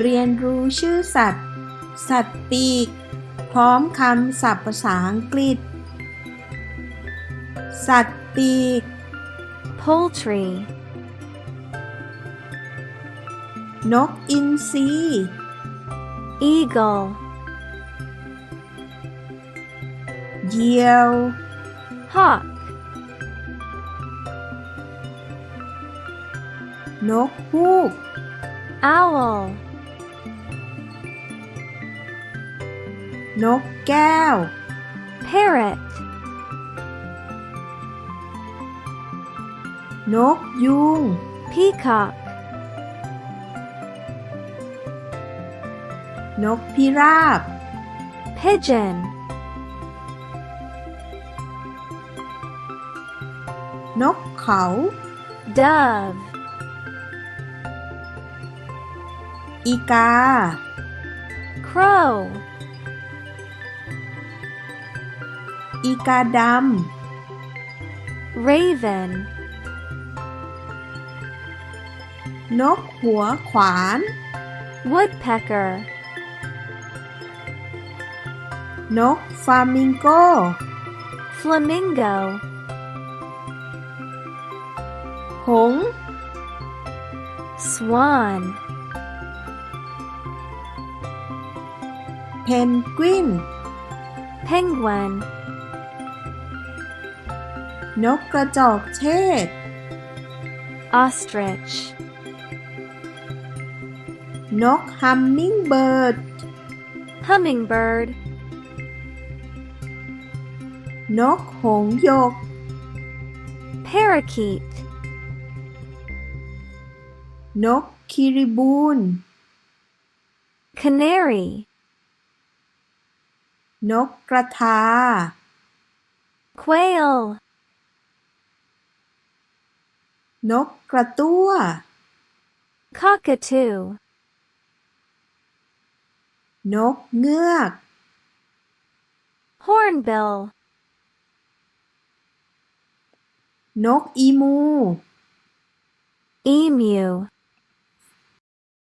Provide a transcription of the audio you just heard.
เรียนรู้ชื่อสัตว์ สัตว์ปีก พร้อมคำศัพท์ภาษาอังกฤษ สัตว์ปีก poultry, นกอินทรี eagle, เหยี่ยว hawk, นกฮูก owl, นกแก้ว parrot, นกยุง peacock, นกพิราบ pigeon, นกเขา dove, อีกา crow, อีกาด raven, ำ นกหัวขวาน woodpecker, นกฟามิงโก flamingo, หงส์ swan, เพนกวิน penguin, นกกระจอกเทศ ostrich, นกฮัมมิงเบิร์ด hummingbird, นกหงส์หยก parakeet, นกคิริบูน canary, นกกระทา quail, นกกระตั้ว cockatoo, นกเงือก hornbill, นกอีมู emu,